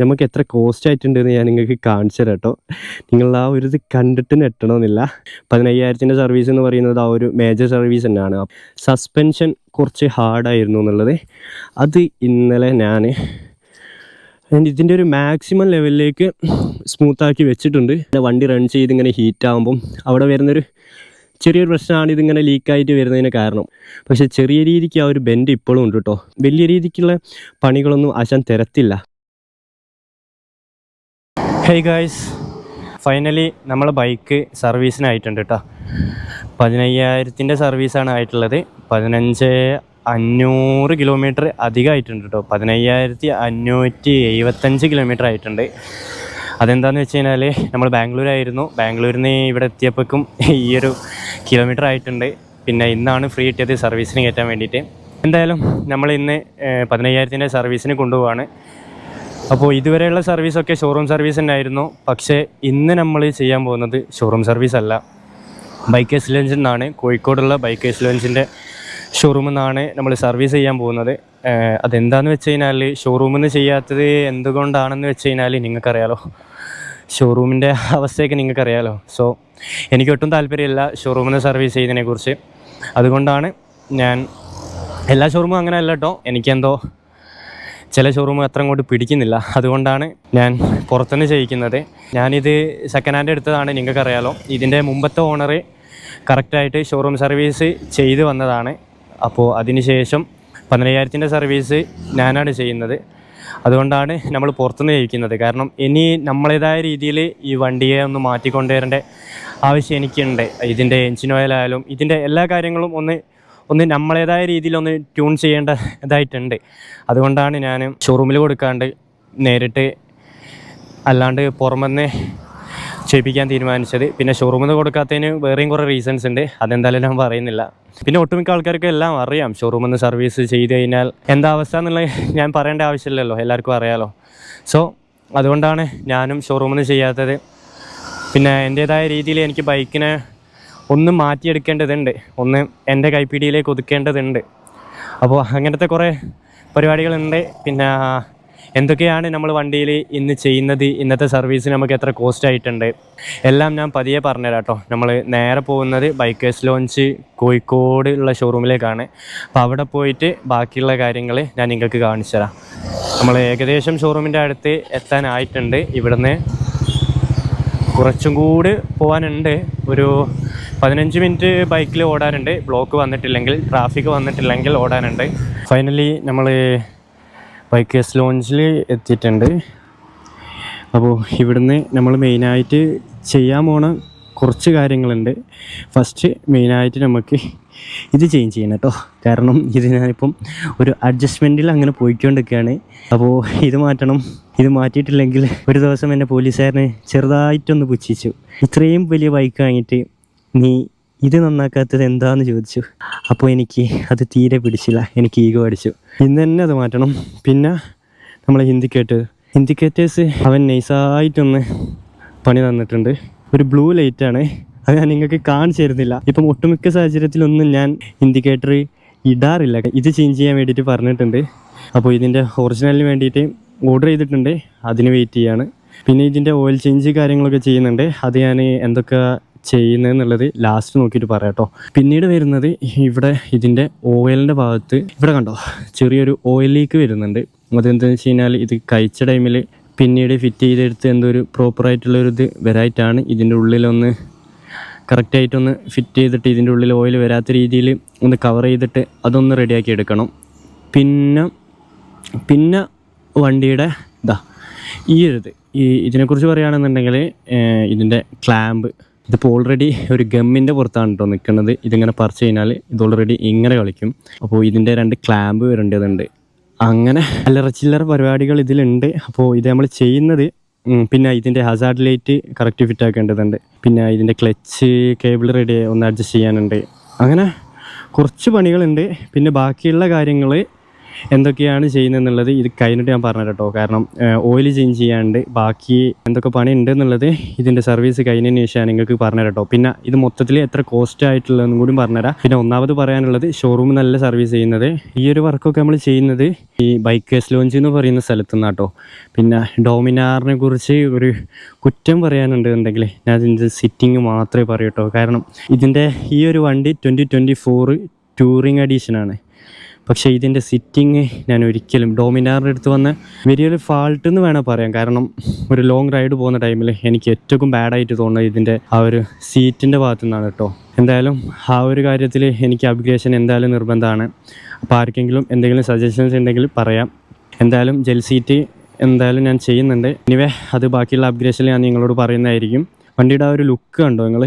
നമുക്ക് എത്ര കോസ്റ്റ് ആയിട്ടുണ്ടെന്ന് ഞാൻ നിങ്ങൾക്ക് കാണിച്ചു തരാം കേട്ടോ. നിങ്ങൾ ആ ഒരു ഇത് കണ്ടിട്ട് നെട്ടണമെന്നില്ല പതിനയ്യായിരത്തിന്റെ സർവീസ് എന്ന് പറയുന്നത് ആ ഒരു മേജർ സർവീസ് തന്നെയാണ്. സസ്പെൻഷൻ കുറച്ച് ഹാർഡായിരുന്നു എന്നുള്ളത്. അത് ഇന്നലെ ഞാൻ ഇതിന്റെ ഒരു മാക്സിമം ലെവലിലേക്ക് സ്മൂത്താക്കി വെച്ചിട്ടുണ്ട്. വണ്ടി റൺ ചെയ്ത് ഇങ്ങനെ ഹീറ്റ് ആകുമ്പം അവിടെ വരുന്നൊരു ചെറിയൊരു പ്രശ്നമാണ് ഇതിങ്ങനെ ലീക്കായിട്ട് വരുന്നതിന് കാരണം. പക്ഷേ ചെറിയ രീതിക്ക് ആ ഒരു ബെൻഡ് ഇപ്പോഴും ഉണ്ട് കേട്ടോ. വലിയ രീതിക്കുള്ള പണികളൊന്നും ആശാൻ തരത്തില്ല. ഹേയ് ഗായ്സ് ഫൈനലി നമ്മൾ ബൈക്ക് സർവീസിനായിട്ടുണ്ട് കേട്ടോ പതിനയ്യായിരത്തിന്റെ സർവീസാണ് ആയിട്ടുള്ളത്. പതിനഞ്ച് അഞ്ഞൂറ് കിലോമീറ്റർ അധികമായിട്ടുണ്ട് കേട്ടോ പതിനയ്യായിരത്തി അഞ്ഞൂറ്റി എഴുപത്തഞ്ച് കിലോമീറ്റർ ആയിട്ടുണ്ട്. അതെന്താണെന്ന് വെച്ച് കഴിഞ്ഞാൽ നമ്മൾ ബാംഗ്ലൂരായിരുന്നു. ബാംഗ്ലൂരിൽ നിന്ന് ഇവിടെ എത്തിയപ്പോഴേക്കും ഈ ഒരു കിലോമീറ്റർ ആയിട്ടുണ്ട്. പിന്നെ ഇന്നാണ് ഫ്രീ കിട്ടിയത് സർവീസിന് കയറ്റാൻ വേണ്ടിയിട്ട്. എന്തായാലും നമ്മൾ ഇന്ന് പതിനയ്യായിരത്തിന്റെ സർവീസിന് കൊണ്ടുപോവാണ്. അപ്പോൾ ഇതുവരെയുള്ള സർവീസൊക്കെ ഷോറൂം സർവീസ് തന്നെയായിരുന്നു. പക്ഷേ ഇന്ന് നമ്മൾ ചെയ്യാൻ പോകുന്നത് ഷോറൂം സർവീസ് അല്ല. ബൈക്കേഴ്സ് ലോഞ്ചിൽ നിന്നാണ് കോഴിക്കോടുള്ള ബൈക്കേഴ്സ് ലോഞ്ചിന്റെ ഷോറൂമിൽ നിന്നാണ് നമ്മൾ സർവീസ് ചെയ്യാൻ പോകുന്നത്. അതെന്താണെന്ന് വെച്ച് കഴിഞ്ഞാൽ ഷോറൂമിൽ നിന്ന് ചെയ്യാത്തത് എന്തുകൊണ്ടാണെന്ന് വെച്ച് കഴിഞ്ഞാൽ നിങ്ങൾക്കറിയാലോ. ഷോറൂമിന്റെ അവസ്ഥയൊക്കെ നിങ്ങൾക്കറിയാലോ. സോ എനിക്ക് ഒട്ടും താല്പര്യമില്ല ഷോറൂമിൽ നിന്ന് സർവീസ് ചെയ്യുന്നതിനെക്കുറിച്ച്. അതുകൊണ്ടാണ് ഞാൻ എല്ലാ ഷോറൂമും അങ്ങനെ അല്ല കേട്ടോ എനിക്കെന്തോ ചില ഷോറൂം അത്ര അങ്ങോട്ട് പിടിക്കുന്നില്ല. അതുകൊണ്ടാണ് ഞാൻ പുറത്തുനിന്ന് ചെയ്യിക്കുന്നത് ഞാനിത് സെക്കൻഡ് ഹാൻഡ് എടുത്തതാണ് നിങ്ങൾക്കറിയാലോ. ഇതിന്റെ മുമ്പത്തെ ഓണർ കറക്റ്റായിട്ട് ഷോറൂം സർവീസ് ചെയ്ത് വന്നതാണ്. അപ്പോൾ അതിനുശേഷം പതിനയ്യായിരത്തിന്റെ സർവീസ് ഞാനാണ് ചെയ്യുന്നത്. അതുകൊണ്ടാണ് നമ്മൾ പുറത്തുനിന്ന് ചെയ്യിക്കുന്നത് കാരണം ഇനി നമ്മളേതായ രീതിയിൽ ഈ വണ്ടിയെ ഒന്ന് മാറ്റിക്കൊണ്ടുവരേണ്ട ആവശ്യം എനിക്കുണ്ട്. ഇതിന്റെ എഞ്ചിൻ ഓയിലായാലും ഇതിന്റെ എല്ലാ കാര്യങ്ങളും ഒന്ന് ഒന്ന് നമ്മളേതായ രീതിയിൽ ഒന്ന് ട്യൂൺ ചെയ്യേണ്ട ഇതായിട്ടുണ്ട്. അതുകൊണ്ടാണ് ഞാൻ ഷോറൂമിൽ കൊടുക്കാണ്ട് നേരിട്ട് അല്ലാണ്ട് പുറമെന്ന് ചെയ്യിപ്പിക്കാൻ തീരുമാനിച്ചത്. പിന്നെ ഷോറൂമിൽ നിന്ന് കൊടുക്കാത്തതിന് വേറെയും കുറേ റീസൺസ് ഉണ്ട്. അതെന്തായാലും ഞാൻ പറയുന്നില്ല. പിന്നെ ഒട്ടുമിക്ക ആൾക്കാർക്ക് എല്ലാം അറിയാം. ഷോറൂമിൽ നിന്ന് സർവീസ് ചെയ്ത് കഴിഞ്ഞാൽ എന്താ അവസ്ഥ എന്നുള്ളത് ഞാൻ പറയേണ്ട ആവശ്യമില്ലല്ലോ. എല്ലാവർക്കും അറിയാലോ. സോ അതുകൊണ്ടാണ് ഞാനും ഷോറൂമിൽ നിന്ന് ചെയ്യാത്തത്. പിന്നെ എന്റേതായ രീതിയിൽ എനിക്ക് ബൈക്കിനെ ഒന്ന് മാറ്റിയെടുക്കേണ്ടതുണ്ട്. ഒന്ന് എന്റെ കൈപ്പിടിയിലേക്ക് ഒതുക്കേണ്ടതുണ്ട്. അപ്പോൾ അങ്ങനത്തെ കുറേ പരിപാടികളുണ്ട്. പിന്നെ എന്തൊക്കെയാണ് നമ്മൾ വണ്ടിയിൽ ഇന്ന് ചെയ്യുന്നത്? ഇന്നത്തെ സർവീസ് നമുക്ക് എത്ര കോസ്റ്റ് ആയിട്ടുണ്ട്? എല്ലാം ഞാൻ പതിയെ പറഞ്ഞുതരാം കേട്ടോ. നമ്മൾ നേരെ പോകുന്നത് ബൈക്കേഴ്സ് ലോഞ്ച് കോഴിക്കോട് ഉള്ള ഷോറൂമിലേക്കാണ് അപ്പോൾ അവിടെ പോയിട്ട് ബാക്കിയുള്ള കാര്യങ്ങൾ ഞാൻ നിങ്ങൾക്ക് കാണിച്ചു തരാം നമ്മൾ ഏകദേശം ഷോറൂമിന്റെ അടുത്ത് എത്താനായിട്ടുണ്ട്. ഇവിടുന്ന് കുറച്ചും കൂടി പോകാനുണ്ട് ഒരു പതിനഞ്ച് മിനിറ്റ് ബൈക്കിൽ ഓടാനുണ്ട്. ബ്ലോക്ക് വന്നിട്ടില്ലെങ്കിൽ ട്രാഫിക് വന്നിട്ടില്ലെങ്കിൽ ഓടാനുണ്ട്. ഫൈനലി നമ്മൾ ബൈക്കേഴ്സ് ലോഞ്ചിൽ എത്തിയിട്ടുണ്ട്. അപ്പോൾ ഇവിടുന്ന് നമ്മൾ മെയിനായിട്ട് ചെയ്യാൻ പോണ കുറച്ച് കാര്യങ്ങളുണ്ട്. ഫസ്റ്റ് മെയിനായിട്ട് നമുക്ക് ഇത് ചേഞ്ച് ചെയ്യണം കേട്ടോ. കാരണം ഇത് ഞാനിപ്പം ഒരു അഡ്ജസ്റ്റ്മെന്റിൽ അങ്ങനെ പോയിക്കൊണ്ടിരിക്കുകയാണ്. അപ്പോൾ ഇത് മാറ്റണം. ഇത് മാറ്റിയിട്ടില്ലെങ്കിൽ ഒരു ദിവസം എന്നെ പോലീസുകാരനെ ചെറുതായിട്ടൊന്ന് പുച്ഛിച്ചു. ഇത്രയും വലിയ ബൈക്ക് വാങ്ങിയിട്ട് നീ ഇത് നന്നാക്കാത്തത് എന്താന്ന് ചോദിച്ചു. അപ്പോൾ എനിക്ക് അത് തീരെ പിടിച്ചില്ല. എനിക്ക് ഈഗോ അടിച്ചു. ഇന്ന് തന്നെ അത് മാറ്റണം. പിന്നെ നമ്മളെ ഹിന്ദിക്കേറ്റ് ഹിന്ദിക്കേറ്റേഴ്സ് അവൻ നൈസായിട്ടൊന്ന് പണി തന്നിട്ടുണ്ട്. ഒരു ബ്ലൂ ലൈറ്റാണ്. അത് ഞാൻ നിങ്ങൾക്ക് കാണിച്ചു തരുന്നില്ല. ഇപ്പം ഒട്ടുമിക്ക സാഹചര്യത്തിലൊന്നും ഞാൻ ഇൻഡിക്കേറ്റർ ഇടാറില്ല. ഇത് ചേഞ്ച് ചെയ്യാൻ വേണ്ടിയിട്ട് പറഞ്ഞിട്ടുണ്ട്. അപ്പോൾ ഇതിന്റെ ഒറിജിനലിന് വേണ്ടിയിട്ട് ഓർഡർ ചെയ്തിട്ടുണ്ട്. അതിന് വെയിറ്റ് ചെയ്യാണ്. പിന്നെ ഇതിന്റെ ഓയിൽ ചേഞ്ച് കാര്യങ്ങളൊക്കെ ചെയ്യുന്നുണ്ട്. അത് ഞാൻ എന്തൊക്കെ ചെയ്യുന്നതെന്നുള്ളത് ലാസ്റ്റ് നോക്കിയിട്ട് പറയാം കേട്ടോ പിന്നീട് വരുന്നത് ഇവിടെ ഇതിന്റെ ഓയിലിന്റെ ഭാഗത്ത് ഇവിടെ കണ്ടോ? ചെറിയൊരു ഓയിൽ ലീക്ക് വരുന്നുണ്ട്. അതെന്താണെന്ന് വെച്ച് കഴിഞ്ഞാൽ ഇത് കഴിച്ച ടൈമിൽ പിന്നീട് ഫിറ്റ് ചെയ്തെടുത്ത് എന്തോ ഒരു പ്രോപ്പറായിട്ടുള്ളൊരു ഇത് വരായിട്ടാണ് ഇതിന്റെ ഉള്ളിലൊന്ന് കറക്റ്റായിട്ടൊന്ന് ഫിറ്റ് ചെയ്തിട്ട് ഇതിന്റെ ഉള്ളിൽ ഓയിൽ വരാത്ത രീതിയിൽ ഒന്ന് കവർ ചെയ്തിട്ട് അതൊന്ന് റെഡിയാക്കി എടുക്കണം. പിന്നെ പിന്നെ വണ്ടിയുടെ ഇതാ ഈ ഒരു ഇത് ഈ ഇതിനെക്കുറിച്ച് പറയുകയാണെന്നുണ്ടെങ്കിൽ ഇതിന്റെ ക്ലാമ്പ് ഇതിപ്പോൾ ഓൾറെഡി ഒരു ഗമ്മിന്റെ പുറത്താണ് കേട്ടോ നിൽക്കുന്നത്. ഇതിങ്ങനെ പറിച്ച് കഴിഞ്ഞാൽ ഇത് ഓൾറെഡി ഇങ്ങനെ കളിക്കും. അപ്പോൾ ഇതിന്റെ രണ്ട് ക്ലാമ്പ് വരേണ്ടതുണ്ട്. അങ്ങനെ അല്ലറ ചില്ലറ പരിപാടികൾ ഇതിലുണ്ട്. അപ്പോൾ ഇത് നമ്മൾ ചെയ്യുന്നത് പിന്നെ ഇതിന്റെ ഹസാർഡ് ലൈറ്റ് കറക്റ്റ് ഫിറ്റ് ആക്കേണ്ടതുണ്ട്. പിന്നെ ഇതിന്റെ ക്ലച്ച് കേബിൾ റെഡി ഒന്ന് അഡ്ജസ്റ്റ് ചെയ്യാനുണ്ട്. അങ്ങനെ കുറച്ച് പണികളുണ്ട്. പിന്നെ ബാക്കിയുള്ള കാര്യങ്ങൾ എന്തൊക്കെയാണ് ചെയ്യുന്നതെന്നുള്ളത് ഇത് കഴിഞ്ഞിട്ട് ഞാൻ പറഞ്ഞു കേട്ടോ. കാരണം ഓയിൽ ചേഞ്ച് ചെയ്യാണ്ട് ബാക്കി എന്തൊക്കെ പണി ഉണ്ട് എന്നുള്ളത് ഇതിന്റെ സർവീസ് കഴിഞ്ഞതിന് ശേഷം നിങ്ങൾക്ക് പറഞ്ഞു കേട്ടോ. പിന്നെ ഇത് മൊത്തത്തിൽ എത്ര കോസ്റ്റ് ആയിട്ടുള്ളതെന്നും കൂടി പറഞ്ഞുതരാം. പിന്നെ ഒന്നാമത് പറയാനുള്ളത് ഷോറൂം നല്ല സർവീസ് ചെയ്യുന്നത്. ഈ ഒരു വർക്കൊക്കെ നമ്മൾ ചെയ്യുന്നത് ഈ ബൈക്കേഴ്സ് ലോഞ്ച് എന്ന് പറയുന്ന സ്ഥലത്തു നിന്നാട്ടോ പിന്നെ ഡോമിനാറിനെ കുറിച്ച് ഒരു കുറ്റം പറയാനുണ്ട് പറയാനുണ്ടെന്നുണ്ടെങ്കിൽ ഞാൻ ഇതിന്റെ സിറ്റിങ് മാത്രമേ പറയൂ കേട്ടോ. കാരണം ഇതിന്റെ ഈ ഒരു വണ്ടി ട്വന്റി ട്വന്റി ഫോർ ടൂറിങ് എഡീഷനാണ് പക്ഷേ ഇതിന്റെ സിറ്റിങ് ഞാൻ ഒരിക്കലും ഡോമിനാറിന്റെ അടുത്ത് വന്ന് വലിയൊരു ഫാൾട്ട് എന്ന് വേണം പറയാം. കാരണം ഒരു ലോങ് റൈഡ് പോകുന്ന ടൈമിൽ എനിക്ക് ഏറ്റവും ബാഡായിട്ട് തോന്നുന്നത് ഇതിന്റെ ആ ഒരു സീറ്റിന്റെ ഭാഗത്തു നിന്നാണ് കേട്ടോ. എന്തായാലും ആ ഒരു കാര്യത്തിൽ എനിക്ക് അപ്ഗ്രേഷൻ എന്തായാലും നിർബന്ധമാണ്. അപ്പോൾ ആർക്കെങ്കിലും എന്തെങ്കിലും സജഷൻസ് ഉണ്ടെങ്കിൽ പറയാം. എന്തായാലും ജെൽ സീറ്റ് എന്തായാലും ഞാൻ ചെയ്യുന്നുണ്ട്. ഇനിവേ അത് ബാക്കിയുള്ള അപ്ഗ്രേഷനിൽ ഞാൻ നിങ്ങളോട് പറയുന്നതായിരിക്കും. വണ്ടിയുടെ ആ ഒരു ലുക്ക് കണ്ടോ നിങ്ങൾ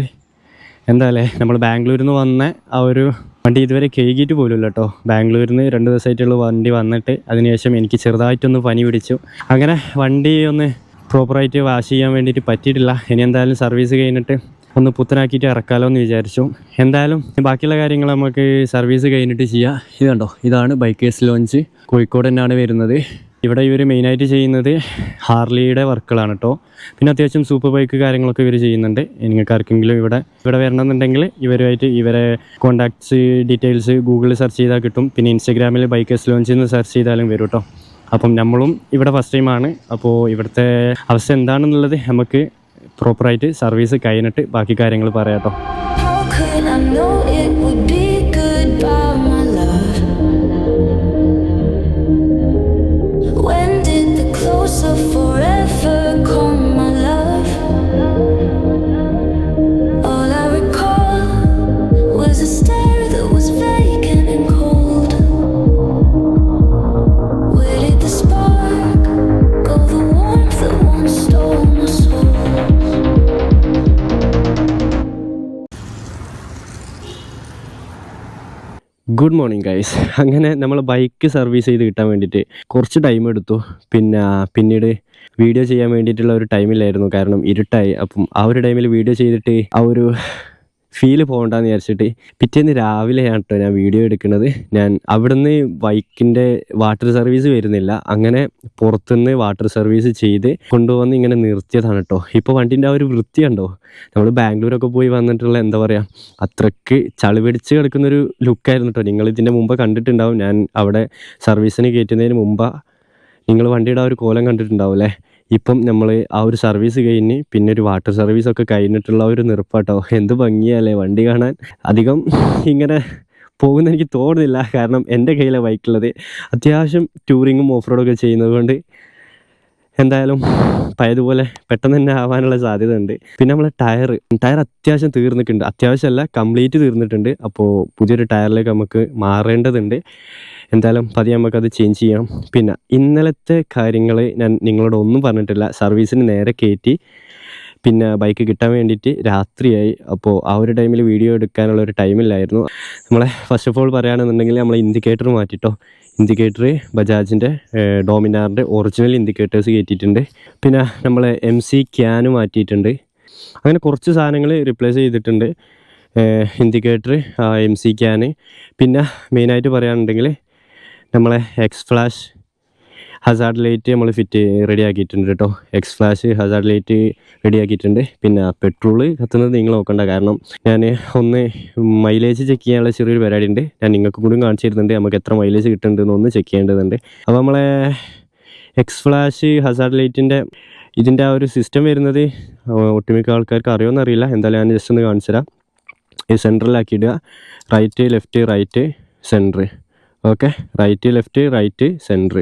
എന്തായാലേ നമ്മൾ ബാംഗ്ലൂരിൽ നിന്ന് വന്ന ആ ഒരു വണ്ടി ഇതുവരെ കേകിയിട്ട് പോലുമില്ല കേട്ടോ. ബാംഗ്ലൂരിൽ നിന്ന് രണ്ട് ദിവസമായിട്ടുള്ള വണ്ടി വന്നിട്ട് അതിനുശേഷം എനിക്ക് ചെറുതായിട്ടൊന്ന് പനി പിടിച്ചു. അങ്ങനെ വണ്ടി ഒന്ന് പ്രോപ്പറായിട്ട് വാഷ് ചെയ്യാൻ വേണ്ടിയിട്ട് പറ്റിയിട്ടില്ല. ഇനി എന്തായാലും സർവീസ് കഴിഞ്ഞിട്ട് ഒന്ന് പുത്തനാക്കിയിട്ട് ഇറക്കാമല്ലോ എന്ന് വിചാരിച്ചു. എന്തായാലും ബാക്കിയുള്ള കാര്യങ്ങൾ നമുക്ക് സർവീസ് കഴിഞ്ഞിട്ട് ചെയ്യാം. ഇത് കണ്ടോ? ഇതാണ് ബൈക്കേഴ്സ് ലോഞ്ച് കോഴിക്കോട് തന്നെയാണ് വരുന്നത്. ഇവിടെ ഇവർ മെയിനായിട്ട് ചെയ്യുന്നത് ഹാർലിയുടെ വർക്കുകളാണ് കേട്ടോ പിന്നെ അത്യാവശ്യം സൂപ്പർ ബൈക്ക് കാര്യങ്ങളൊക്കെ ഇവർ ചെയ്യുന്നുണ്ട്. നിങ്ങൾക്ക് ആർക്കെങ്കിലും ഇവിടെ ഇവിടെ വരണമെന്നുണ്ടെങ്കിൽ ഇവരുമായിട്ട് ഇവരെ കോൺടാക്ട്സ് ഡീറ്റെയിൽസ് ഗൂഗിളിൽ സെർച്ച് ചെയ്താൽ കിട്ടും. പിന്നെ ഇൻസ്റ്റഗ്രാമിൽ ബൈക്കേഴ്സ് ലോഞ്ച് എന്ന് സെർച്ച് ചെയ്താലും വരും കേട്ടോ അപ്പം നമ്മളും ഇവിടെ ഫസ്റ്റ് ടൈമാണ് അപ്പോൾ ഇവിടുത്തെ അവസ്ഥ എന്താണെന്നുള്ളത് നമുക്ക് പ്രോപ്പറായിട്ട് സർവീസ് കഴിഞ്ഞിട്ട് ബാക്കി കാര്യങ്ങൾ പറയാം കേട്ടോ ഗുഡ് മോർണിംഗ് ഗൈസ് അങ്ങനെ നമ്മൾ ബൈക്ക് സർവീസ് ചെയ്ത് കിട്ടാൻ വേണ്ടിയിട്ട് കുറച്ച് ടൈം എടുത്തു. പിന്നെ പിന്നീട് വീഡിയോ ചെയ്യാൻ വേണ്ടിയിട്ടുള്ള ഒരു ടൈമില്ലായിരുന്നു കാരണം ഇരുട്ടായി. അപ്പം ആ ഒരു ടൈമിൽ വീഡിയോ ചെയ്തിട്ട് ആ ഒരു ഫീൽ പോകണ്ടെന്ന് വിചാരിച്ചിട്ട് പിറ്റേന്ന് രാവിലെയാണ് കേട്ടോ ഞാൻ വീഡിയോ എടുക്കുന്നത്. ഞാൻ അവിടുന്ന് ബൈക്കിന്റെ വാട്ടർ സർവീസ് വരുന്നില്ല. അങ്ങനെ പുറത്തുനിന്ന് വാട്ടർ സർവീസ് ചെയ്ത് കൊണ്ടുവന്ന് ഇങ്ങനെ നിർത്തിയതാണ് കേട്ടോ ഇപ്പോൾ വണ്ടിന്റെ ആ ഒരു വൃത്തി കണ്ടോ? നമ്മൾ ബാംഗ്ലൂരൊക്കെ പോയി വന്നിട്ടുള്ള എന്താ പറയുക അത്രയ്ക്ക് ചളി പിടിച്ച് കിടക്കുന്നൊരു ലുക്കായിരുന്നു കേട്ടോ നിങ്ങൾ ഇതിന്റെ മുമ്പ് കണ്ടിട്ടുണ്ടാവും. ഞാൻ അവിടെ സർവീസിന് കയറ്റുന്നതിന് മുമ്പ് നിങ്ങൾ വണ്ടിയുടെ ആ ഒരു കോലം കണ്ടിട്ടുണ്ടാവും അല്ലേ ഇപ്പം നമ്മൾ ആ ഒരു സർവീസ് കഴിഞ്ഞ് പിന്നെ ഒരു വാട്ടർ സർവീസ് ഒക്കെ കഴിഞ്ഞിട്ടുള്ള ഒരു നിർപ്പാട്ടോ. എന്ത് ഭംഗിയല്ലേ വണ്ടി കാണാൻ. അധികം ഇങ്ങനെ പോകുന്ന എനിക്ക് തോന്നുന്നില്ല. കാരണം എന്റെ കയ്യിലെ ബൈക്കുള്ളത്. അത്യാവശ്യം ടൂറിങ്ങും ഓഫ് റോഡൊക്കെ ചെയ്യുന്നത് കൊണ്ട് എന്തായാലും പഴയതുപോലെ പെട്ടെന്ന് തന്നെ ആവാനുള്ള സാധ്യത ഉണ്ട് പിന്നെ നമ്മളെ ടയർ ടയർ അത്യാവശ്യം തീർന്നിട്ടുണ്ട്. അത്യാവശ്യമല്ല കംപ്ലീറ്റ് തീർന്നിട്ടുണ്ട്. അപ്പോൾ പുതിയൊരു ടയറിലേക്ക് നമുക്ക് മാറേണ്ടതുണ്ട്. എന്തായാലും പതിയെ നമുക്കത് ചേഞ്ച് ചെയ്യണം. പിന്നെ ഇന്നലത്തെ കാര്യങ്ങൾ ഞാൻ നിങ്ങളോട് ഒന്നും പറഞ്ഞിട്ടില്ല. സർവീസിന് നേരെ കയറ്റി പിന്നെ ബൈക്ക് കിട്ടാൻ വേണ്ടിയിട്ട് രാത്രിയായി. അപ്പോൾ ആ ഒരു ടൈമിൽ വീഡിയോ എടുക്കാനുള്ള ഒരു ടൈമില്ലായിരുന്നു നമ്മളെ ഫസ്റ്റ് ഓഫ് ഓൾ പറയുകയാണെന്നുണ്ടെങ്കിൽ നമ്മൾ ഇൻഡിക്കേറ്റർ മാറ്റിട്ടോ. ഇൻഡിക്കേറ്റർ ബജാജിന്റെ ഡോമിനാറിന്റെ ഒറിജിനൽ ഇൻഡിക്കേറ്റേഴ്സ് കയറ്റിയിട്ടുണ്ട് പിന്നെ നമ്മൾ എം സി ക്യാന് മാറ്റിയിട്ടുണ്ട്. അങ്ങനെ കുറച്ച് സാധനങ്ങൾ റിപ്ലേസ് ചെയ്തിട്ടുണ്ട്. ഇൻഡിക്കേറ്റർ എം സി ക്യാന് പിന്നെ മെയിനായിട്ട് പറയുകയാണെന്നുണ്ടെങ്കിൽ നമ്മളെ എക്സ് ഫ്ലാഷ് ഹസാർഡ് ലൈറ്റ് നമ്മൾ ഫിറ്റ് റെഡി ആക്കിയിട്ടുണ്ട് കേട്ടോ X flash hazard light ready ആക്കിയിട്ടുണ്ട് പിന്നെ പെട്രോൾ കത്തുന്നത് നിങ്ങൾ നോക്കണ്ട. കാരണം ഞാൻ ഒന്ന് മൈലേജ് ചെക്ക് ചെയ്യാനുള്ള ചെറിയൊരു പരിപാടി ഉണ്ട് ഞാൻ നിങ്ങൾക്ക് കൂടി കാണിച്ചു തരുന്നുണ്ട്. നമുക്ക് എത്ര മൈലേജ് കിട്ടുന്നുണ്ടെന്ന് ഒന്ന് ചെക്ക് ചെയ്യേണ്ടതുണ്ട്. അപ്പോൾ നമ്മളെ എക്സ് ഫ്ലാഷ് ഹസാർഡ് ലൈറ്റിന്റെ ഇതിന്റെ ആ ഒരു സിസ്റ്റം വരുന്നത് ഒട്ടുമിക്ക ആൾക്കാർക്ക് അറിയുമെന്ന് അറിയില്ല എന്തായാലും ഞാൻ ജസ്റ്റ് ഒന്ന് കാണിച്ചു തരാം. ഈ സെന്ററിലാക്കിയിടുക right left right centre okay? Right left right centre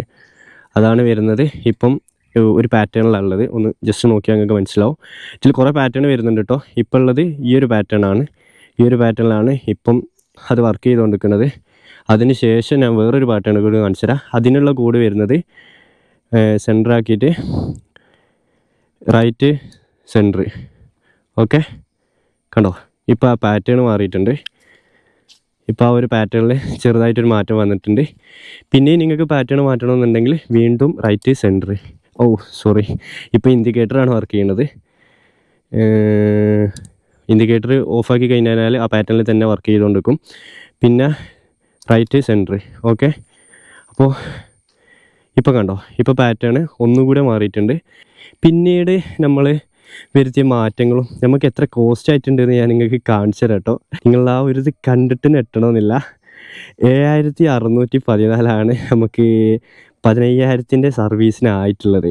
അതാണ് വരുന്നത്. ഇപ്പം ഒരു പാറ്റേണിലുള്ളത് ഒന്ന് ജസ്റ്റ് നോക്കിയാൽ നിങ്ങൾക്ക് മനസ്സിലാവും. ഇതിൽ കുറേ പാറ്റേൺ വരുന്നുണ്ട് കേട്ടോ ഇപ്പോൾ ഉള്ളത് ഈ ഒരു പാറ്റേൺ ആണ്. ഈ ഒരു പാറ്റേണിലാണ് ഇപ്പം അത് വർക്ക് ചെയ്തുകൊണ്ടിരിക്കുന്നത് അതിന് ശേഷം ഞാൻ വേറൊരു പാറ്റേൺ കൂടി കാണിച്ചു തരാം അതിനുള്ള കോഡ് വരുന്നത് സെന്റർ ആക്കിയിട്ട് റൈറ്റ് സെന്റർ ഓക്കെ? കണ്ടോ? ഇപ്പോൾ ആ പാറ്റേൺ മാറിയിട്ടുണ്ട്. ഇപ്പോൾ ആ ഒരു പാറ്റേണിൽ ചെറുതായിട്ടൊരു മാറ്റം വന്നിട്ടുണ്ട്. പിന്നെയും നിങ്ങൾക്ക് പാറ്റേൺ മാറ്റണമെന്നുണ്ടെങ്കിൽ വീണ്ടും റൈറ്റ് സെന്റർ ഓ സോറി ഇപ്പോൾ ഇൻഡിക്കേറ്ററാണ് വർക്ക് ചെയ്യുന്നത്. ഇൻഡിക്കേറ്റർ ഓഫാക്കി കഴിഞ്ഞാൽ ആ പാറ്റേണിൽ തന്നെ വർക്ക് ചെയ്തുകൊണ്ടിരിക്കും പിന്നെ റൈറ്റ് സെന്റർ ഓക്കെ അപ്പോൾ ഇപ്പോൾ കണ്ടോ? ഇപ്പോൾ പാറ്റേൺ ഒന്നുകൂടെ മാറിയിട്ടുണ്ട്. പിന്നീട് നമ്മൾ വരുത്തിയ മാറ്റങ്ങളും നമുക്ക് എത്ര കോസ്റ്റ് ആയിട്ടുണ്ടെന്ന് ഞാൻ നിങ്ങൾക്ക് കാണിച്ചു തരാം കേട്ടോ. നിങ്ങൾ ആ ഒരു ഇത് കണ്ടിട്ട് നെട്ടണമെന്നില്ല ഏഴായിരത്തി അറുന്നൂറ്റി പതിനാലാണ് നമുക്ക് പതിനയ്യായിരത്തിന്റെ സർവീസിനായിട്ടുള്ളത്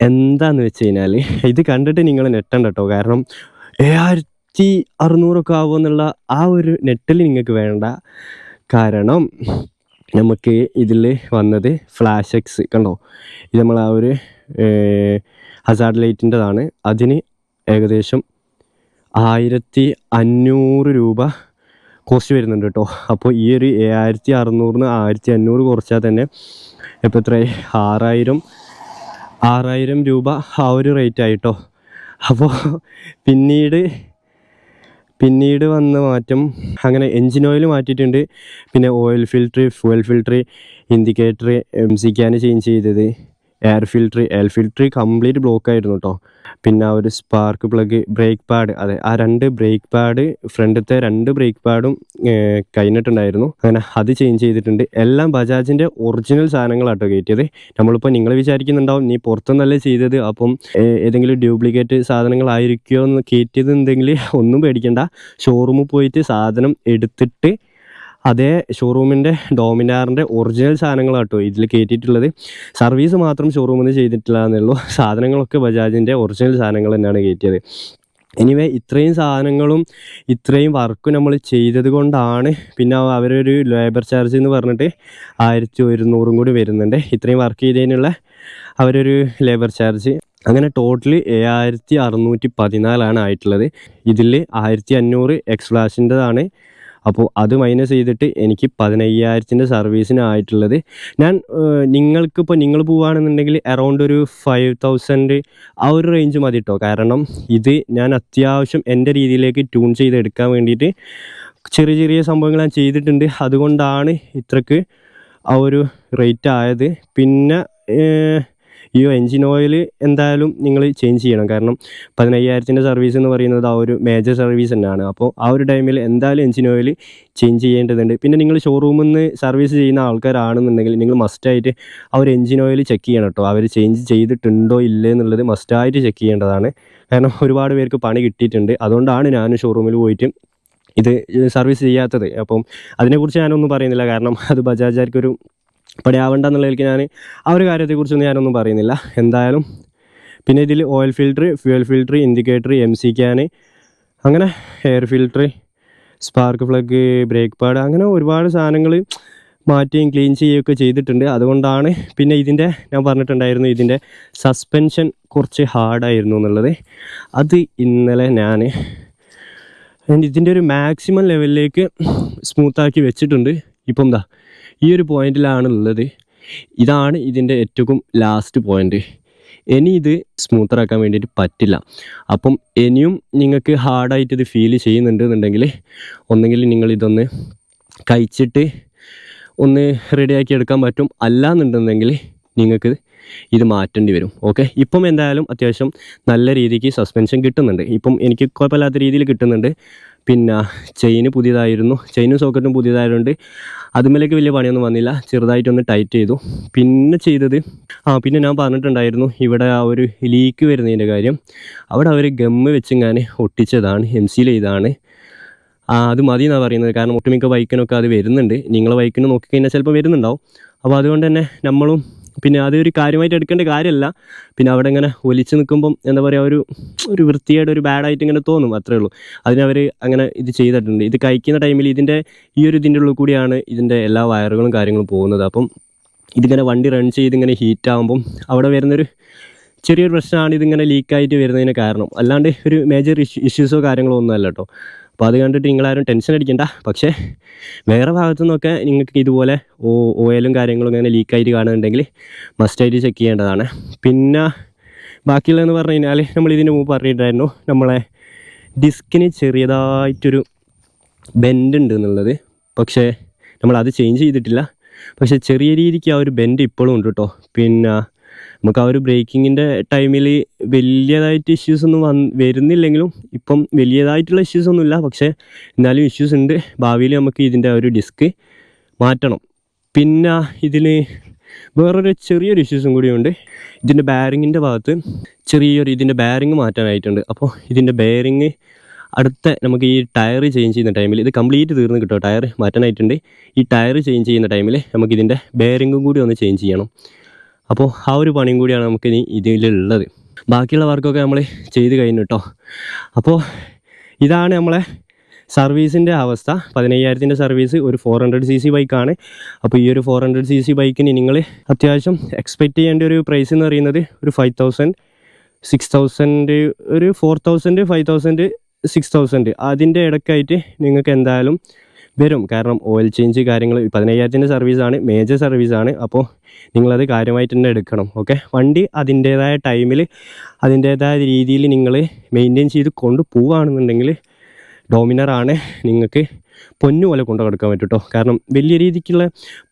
എന്താന്ന് വെച്ച് കഴിഞ്ഞാൽ ഇത് കണ്ടിട്ട് നിങ്ങൾ നെട്ടണ്ട കേട്ടോ. കാരണം ഏഴായിരത്തി അറുന്നൂറൊക്കെ ആവുമെന്നുള്ള ആ ഒരു നെറ്റൽ നിങ്ങൾക്ക് വേണ്ട. കാരണം നമുക്ക് ഇതിൽ വന്നത് ഫ്ലാഷ് എക്സ് കണ്ടോ? ഇത് നമ്മൾ ആ ഒരു ഹസാർഡ് ലൈറ്റിന്റെതാണ് അതിന് ഏകദേശം ആയിരത്തി അഞ്ഞൂറ് രൂപ കോസ്റ്റ് വരുന്നുണ്ട് കേട്ടോ അപ്പോൾ ഈ ഒരു ഏഴായിരത്തി അറുന്നൂറിന് ആയിരത്തി അഞ്ഞൂറ് കുറച്ചാൽ തന്നെ ഇപ്പോൾ എത്ര ആറായിരം ആറായിരം രൂപ ആ ഒരു റേറ്റ് ആയിട്ടോ അപ്പോൾ പിന്നീട് പിന്നീട് വന്ന മാറ്റം അങ്ങനെ എൻജിൻ ഓയിൽ മാറ്റിയിട്ടുണ്ട്. പിന്നെ oil filter fuel filter indicator M C change ചെയ്തത്. Air filter air filter complete block ആയിരുന്നു കേട്ടോ പിന്നെ ആ ഒരു സ്പാർക്ക് പ്ലഗ് ബ്രേക്ക് പാഡ് അതെ ആ രണ്ട് ബ്രേക്ക് പാഡ് ഫ്രണ്ടത്തെ രണ്ട് ബ്രേക്ക് പാഡും കഴിഞ്ഞിട്ടുണ്ടായിരുന്നു. അങ്ങനെ അത് ചേഞ്ച് ചെയ്തിട്ടുണ്ട്. എല്ലാം ബജാജിന്റെ ഒറിജിനൽ സാധനങ്ങളാട്ടോ കയറ്റിയത്. നമ്മളിപ്പോൾ നിങ്ങൾ വിചാരിക്കുന്നുണ്ടാവും നീ പുറത്തുനിന്നല്ലേ ചെയ്തത്? അപ്പം ഏതെങ്കിലും ഡ്യൂപ്ലിക്കേറ്റ് സാധനങ്ങളായിരിക്കുമോ എന്ന് കയറ്റിയത് എന്തെങ്കിലും? ഒന്നും പേടിക്കണ്ട. ഷോറൂമിൽ പോയിട്ട് സാധനം എടുത്തിട്ട് അതേ ഷോറൂമിന്റെ ഡോമിനാറിന്റെ ഒറിജിനൽ സാധനങ്ങളാട്ടോ ഇതിൽ കയറ്റിയിട്ടുള്ളത് സർവീസ് മാത്രം ഷോറൂമിൽ നിന്ന് ചെയ്തിട്ടില്ല എന്നുള്ളൂ. സാധനങ്ങളൊക്കെ ബജാജിന്റെ ഒറിജിനൽ സാധനങ്ങൾ തന്നെയാണ് കയറ്റിയത് എനിവേ ഇത്രയും സാധനങ്ങളും ഇത്രയും വർക്കും നമ്മൾ ചെയ്തത് കൊണ്ടാണ് പിന്നെ അവരൊരു ലേബർ ചാർജ് എന്ന് പറഞ്ഞിട്ട് ആയിരത്തി ഒരുന്നൂറും കൂടി വരുന്നുണ്ട്. ഇത്രയും വർക്ക് ചെയ്തതിനുള്ള അവരൊരു ലേബർ ചാർജ് അങ്ങനെ ടോട്ടൽ ഏഴായിരത്തി അറുന്നൂറ്റി പതിനാലാണ് ആയിട്ടുള്ളത്. ഇതിൽ ആയിരത്തി അഞ്ഞൂറ് എക്സ് ഫ്ലാഷിന്റെതാണ് അപ്പോൾ അത് മൈനസ് ചെയ്തിട്ട് എനിക്ക് പതിനയ്യായിരത്തിന്റെ സർവീസിനായിട്ടുള്ളത് ഞാൻ നിങ്ങൾക്കിപ്പോൾ നിങ്ങൾ പോവുകയാണെന്നുണ്ടെങ്കിൽ അറൗണ്ട് ഒരു ഫൈവ് തൗസൻഡ് ആ ഒരു റേഞ്ച് മതി കേട്ടോ കാരണം ഇത് ഞാൻ അത്യാവശ്യം എന്റെ രീതിയിലേക്ക് ട്യൂൺ ചെയ്തെടുക്കാൻ വേണ്ടിയിട്ട് ചെറിയ ചെറിയ സംഭവങ്ങൾ ഞാൻ ചെയ്തിട്ടുണ്ട്. അതുകൊണ്ടാണ് ഇത്രക്ക് ആ ഒരു റേറ്റ് ആയത്. പിന്നെ ഈ എൻജിൻ ഓയിൽ എന്തായാലും നിങ്ങൾ ചേഞ്ച് ചെയ്യണം. കാരണം പതിനയ്യായിരത്തിന്റെ സർവീസ് എന്ന് പറയുന്നത് ആ ഒരു മേജർ സർവീസ് തന്നെയാണ്. അപ്പോൾ ആ ഒരു ടൈമിൽ എന്തായാലും എൻജിൻ ഓയിൽ ചേഞ്ച് ചെയ്യേണ്ടതുണ്ട്. പിന്നെ നിങ്ങൾ ഷോറൂമിൽ നിന്ന് സർവീസ് ചെയ്യുന്ന ആൾക്കാരാണെന്നുണ്ടെങ്കിൽ നിങ്ങൾ മസ്റ്റായിട്ട് ആ ഒരു എൻജിൻ ഓയിൽ ചെക്ക് ചെയ്യണം കേട്ടോ അവർ ചേഞ്ച് ചെയ്തിട്ടുണ്ടോ ഇല്ലേ എന്നുള്ളത് മസ്റ്റായിട്ട് ചെക്ക് ചെയ്യേണ്ടതാണ്. കാരണം ഒരുപാട് പേർക്ക് പണി കിട്ടിയിട്ടുണ്ട്. അതുകൊണ്ടാണ് ഞാൻ ഷോറൂമിൽ പോയിട്ട് ഇത് സർവീസ് ചെയ്യാത്തത്. അപ്പം അതിനെക്കുറിച്ച് ഞാനൊന്നും പറയുന്നില്ല. കാരണം അത് ബജാജുകാർക്കൊരു പണിയാവണ്ട എന്നുള്ളതിലേക്ക് ഞാൻ ആ ഒരു കാര്യത്തെക്കുറിച്ചൊന്നും ഞാനൊന്നും പറയുന്നില്ല. എന്തായാലും പിന്നെ ഇതിൽ oil filter fuel filter indicator M C can അങ്ങനെ air filter spark plug brake pad അങ്ങനെ ഒരുപാട് സാധനങ്ങൾ മാറ്റുകയും ക്ലീൻ ചെയ്യുകയൊക്കെ ചെയ്തിട്ടുണ്ട്. അതുകൊണ്ടാണ് പിന്നെ ഇതിന്റെ ഞാൻ പറഞ്ഞിട്ടുണ്ടായിരുന്നു ഇതിന്റെ സസ്പെൻഷൻ കുറച്ച് ഹാർഡായിരുന്നു എന്നുള്ളത്. അത് ഇന്നലെ ഞാൻ ഇതിന്റെ ഒരു മാക്സിമം ലെവലിലേക്ക് സ്മൂത്താക്കി വെച്ചിട്ടുണ്ട്. ഇപ്പം എന്താ ഈ ഒരു പോയിന്റിലാണ് ഉള്ളത് ഇതാണ് ഇതിന്റെ ഏറ്റവും ലാസ്റ്റ് പോയിന്റ് ഇനി ഇത് സ്മൂത്തറാക്കാൻ വേണ്ടിയിട്ട് പറ്റില്ല. അപ്പം ഇനിയും നിങ്ങൾക്ക് ഹാർഡായിട്ട് ഇത് ഫീൽ ചെയ്യുന്നുണ്ട് എന്നുണ്ടെങ്കിൽ ഒന്നെങ്കിൽ നിങ്ങൾ ഇതൊന്ന് കഴിച്ചിട്ട് ഒന്ന് റെഡിയാക്കി എടുക്കാൻ പറ്റും. അല്ല എന്നുണ്ടെങ്കിൽ നിങ്ങൾക്ക് ഇത് മാറ്റേണ്ടി വരും. ഓക്കെ ഇപ്പം എന്തായാലും അത്യാവശ്യം നല്ല രീതിക്ക് സസ്പെൻഷൻ കിട്ടുന്നുണ്ട്. ഇപ്പം എനിക്ക് കുഴപ്പമില്ലാത്ത രീതിയിൽ കിട്ടുന്നുണ്ട്. പിന്നെ ചെയിന് പുതിയതായിരുന്നു. ചെയിനും സോക്കറ്റും പുതിയതായതുകൊണ്ട് അതുമേലേക്ക് വലിയ പണിയൊന്നും വന്നില്ല. ചെറുതായിട്ടൊന്ന് ടൈറ്റ് ചെയ്തു. പിന്നെ ചെയ്തത് ആ പിന്നെ ഞാൻ പറഞ്ഞിട്ടുണ്ടായിരുന്നു ഇവിടെ ആ ഒരു ലീക്ക് വരുന്നതിന്റെ കാര്യം. അവിടെ അവർ ഗമ്മ് വെച്ചിങ്ങനെ ഒട്ടിച്ചതാണ് എം സിയിൽ ചെയ്താണ് അത് മതി എന്നാണ് പറയുന്നത്. കാരണം ഒട്ടുമിക്ക ബൈക്കിനൊക്കെ അത് വരുന്നുണ്ട്. നിങ്ങളെ ബൈക്കിന് നോക്കിക്കഴിഞ്ഞാൽ ചിലപ്പോൾ വരുന്നുണ്ടാവും. അപ്പോൾ അതുകൊണ്ട് തന്നെ നമ്മളും പിന്നെ അതൊരു കാര്യമായിട്ട് എടുക്കേണ്ട കാര്യമല്ല പിന്നെ അവിടെ ഇങ്ങനെ ഒലിച്ച് നിൽക്കുമ്പം എന്താ പറയുക ഒരു ഒരു വൃത്തിയായിട്ട് ഒരു ബാഡായിട്ട് ഇങ്ങനെ തോന്നും അത്രേ ഉള്ളൂ. അതിനവർ അങ്ങനെ ഇത് ചെയ്തിട്ടുണ്ട്. ഇത് കഴിക്കുന്ന ടൈമിൽ ഇതിന്റെ ഈ ഒരു ഇതിന്റെ ഉള്ളിൽ കൂടിയാണ് ഇതിന്റെ എല്ലാ വയറുകളും കാര്യങ്ങളും പോകുന്നത്. അപ്പം ഇതിങ്ങനെ വണ്ടി റൺ ചെയ്ത് ഇങ്ങനെ ഹീറ്റ് ആകുമ്പം അവിടെ വരുന്നൊരു ചെറിയൊരു പ്രശ്നമാണ് ഇതിങ്ങനെ ലീക്കായിട്ട് വരുന്നതിന് കാരണം. അല്ലാണ്ട് ഒരു മേജർ ഇഷ്യൂ ഇഷ്യൂസോ കാര്യങ്ങളോ ഒന്നും അല്ല കേട്ടോ അപ്പോൾ അത് കണ്ടിട്ട് നിങ്ങളാരും ടെൻഷൻ അടിക്കണ്ട. പക്ഷേ വേറെ ഭാഗത്തു നിന്നൊക്കെ നിങ്ങൾക്ക് ഇതുപോലെ ഓ ഓയിലും കാര്യങ്ങളും ഇങ്ങനെ ലീക്കായിട്ട് കാണുന്നുണ്ടെങ്കിൽ മസ്റ്റായിട്ട് ചെക്ക് ചെയ്യേണ്ടതാണ്. പിന്നെ ബാക്കിയുള്ളതെന്ന് പറഞ്ഞു കഴിഞ്ഞാൽ നമ്മൾ ഇതിന് മുമ്പ് പറഞ്ഞിട്ടുണ്ടായിരുന്നു നമ്മളെ ഡിസ്കിന് ചെറിയതായിട്ടൊരു ബെൻഡ് ഉണ്ട് എന്നുള്ളത്. പക്ഷേ നമ്മളത് ചേഞ്ച് ചെയ്തിട്ടില്ല. പക്ഷേ ചെറിയ രീതിക്ക് ആ ഒരു ബെൻഡ് ഇപ്പോഴും ഉണ്ട് കേട്ടോ പിന്നെ നമുക്ക് ആ ഒരു ബ്രേക്കിങ്ങിന്റെ ടൈമിൽ വലിയതായിട്ട് ഇഷ്യൂസ് ഒന്നും വന്ന് വരുന്നില്ലെങ്കിലും ഇപ്പം വലിയതായിട്ടുള്ള ഇഷ്യൂസ് ഒന്നുമില്ല. പക്ഷേ എന്നാലും ഇഷ്യൂസ് ഉണ്ട്. ഭാവിയിൽ നമുക്ക് ഇതിന്റെ ഒരു ഡിസ്ക് മാറ്റണം. പിന്നെ ഇതിൽ വേറൊരു ചെറിയൊരു ഇഷ്യൂസും കൂടിയുണ്ട് ഇതിന്റെ ബാരിങ്ങിന്റെ ഭാഗത്ത് ചെറിയൊരു ഇതിന്റെ ബാരിങ് മാറ്റാനായിട്ടുണ്ട്. അപ്പോൾ ഇതിന്റെ ബെയറിങ് അടുത്ത നമുക്ക് ഈ ടയർ ചേഞ്ച് ചെയ്യുന്ന ടൈമിൽ ഇത് കംപ്ലീറ്റ് തീർന്ന് കിട്ടും. ടയർ മാറ്റാനായിട്ടുണ്ട്. ഈ ടയർ ചേഞ്ച് ചെയ്യുന്ന ടൈമിൽ നമുക്ക് ഇതിന്റെ ബെയറിങ്ങും കൂടി ഒന്ന് ചേഞ്ച് ചെയ്യണം. അപ്പോൾ ആ ഒരു പണിയും കൂടിയാണ് നമുക്ക് ഇനി ഇതിലുള്ളത്. ബാക്കിയുള്ള വർക്കൊക്കെ നമ്മൾ ചെയ്ത് കഴിഞ്ഞു കേട്ടോ അപ്പോൾ ഇതാണ് നമ്മളെ സർവീസിന്റെ അവസ്ഥ. പതിനയ്യായിരത്തിന്റെ സർവീസ് ഒരു ഫോർ ഹൺഡ്രഡ് സി സി ബൈക്കാണ് അപ്പോൾ ഈ ഒരു ഫോർ ഹൺഡ്രഡ് സി സി ബൈക്കിന് നിങ്ങൾ അത്യാവശ്യം എക്സ്പെക്റ്റ് ചെയ്യേണ്ട ഒരു പ്രൈസ് എന്ന് പറയുന്നത് ഒരു ഫൈവ് തൗസൻഡ് സിക്സ് തൗസൻഡ് ഒരു four thousand five thousand six thousand അതിന്റെ ഇടയ്ക്കായിട്ട് നിങ്ങൾക്ക് എന്തായാലും വരും. കാരണം ഓയിൽ ചേഞ്ച് കാര്യങ്ങൾ പതിനയ്യായിരത്തിന്റെ സർവീസാണ് മേജർ സർവീസാണ് അപ്പോൾ നിങ്ങളത് കാര്യമായിട്ട് തന്നെ എടുക്കണം ഓക്കെ വണ്ടി അതിന്റേതായ ടൈമിൽ അതിന്റേതായ രീതിയിൽ നിങ്ങൾ മെയിന്റെയിൻ ചെയ്ത് കൊണ്ട് പോവുകയാണെന്നുണ്ടെങ്കിൽ ഡോമിനറാണ് നിങ്ങൾക്ക് പൊന്നു പോലെ കൊണ്ടു കൊടുക്കാൻ പറ്റും കേട്ടോ കാരണം വലിയ രീതിക്കുള്ള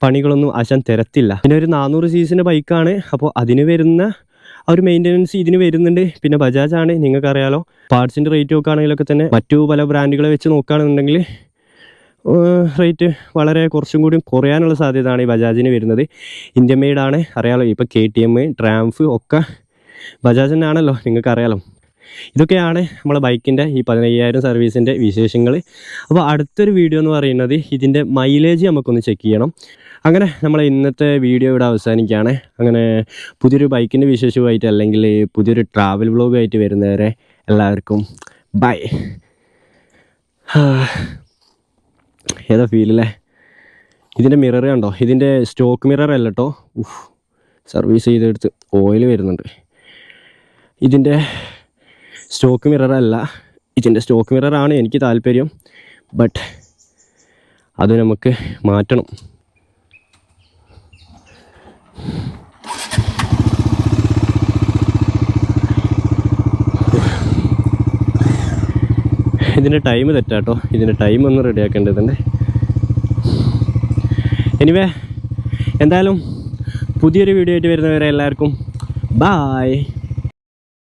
പണികളൊന്നും ആശാൻ തരത്തില്ല. പിന്നെ ഒരു നാനൂറ് സീസിന്റെ ബൈക്കാണ് അപ്പോൾ അതിന് വരുന്ന ആ ഒരു മെയിന്റനൻസ് ഇതിന് വരുന്നുണ്ട്. പിന്നെ ബജാജ് ആണ്. നിങ്ങൾക്കറിയാലോ പാർട്സിന്റെ റേറ്റ് നോക്കുകയാണെങ്കിലൊക്കെ തന്നെ മറ്റു പല ബ്രാൻഡുകളെ വെച്ച് നോക്കുകയാണെന്നുണ്ടെങ്കിൽ റേറ്റ് വളരെ കുറച്ചും കൂടി കുറയാനുള്ള സാധ്യതയാണ് ഈ ബജാജിന് വരുന്നത്. ഇന്ത്യ മെയ്ഡാണ് അറിയാലോ? ഇപ്പോൾ കെ ടി എം ട്രാംഫ് ഒക്കെ ബജാജിനാണല്ലോ നിങ്ങൾക്കറിയാലോ. ഇതൊക്കെയാണ് നമ്മളെ ബൈക്കിന്റെ ഈ പതിനയ്യായിരം സർവീസിന്റെ വിശേഷങ്ങൾ അപ്പോൾ അടുത്തൊരു വീഡിയോ എന്ന് പറയുന്നത് ഇതിന്റെ മൈലേജ് നമുക്കൊന്ന് ചെക്ക് ചെയ്യണം. അങ്ങനെ നമ്മൾ ഇന്നത്തെ വീഡിയോ ഇവിടെ അവസാനിക്കുകയാണ്. അങ്ങനെ പുതിയൊരു ബൈക്കിന്റെ വിശേഷമായിട്ട് അല്ലെങ്കിൽ പുതിയൊരു ട്രാവൽ വ്ളോഗായിട്ട് വരുന്നവരെ എല്ലാവർക്കും ബൈ ഏതാ ഫീലല്ലേ ഇതിന്റെ മിറർ കണ്ടോ? ഇതിന്റെ സ്റ്റോക്ക് മിറർ അല്ല കേട്ടോ ഉഫ് സർവീസ് ചെയ്തെടുത്ത് ഓയിൽ വരുന്നുണ്ട്. ഇതിന്റെ സ്റ്റോക്ക് മിറർ അല്ല. ഇതിന്റെ സ്റ്റോക്ക് മിററാണ് എനിക്ക് താല്പര്യം. ബട്ട് അത് നമുക്ക് മാറ്റണം. ഇതിന്റെ ടൈം തെറ്റാട്ടോ. ഇതിന്റെ ടൈം ഒന്ന് റെഡിയാക്കേണ്ടതുണ്ട് എനിവേ എന്തായാലും പുതിയൊരു വീഡിയോ ആയിട്ട് വരുന്നവരെ എല്ലാവർക്കും ബായ്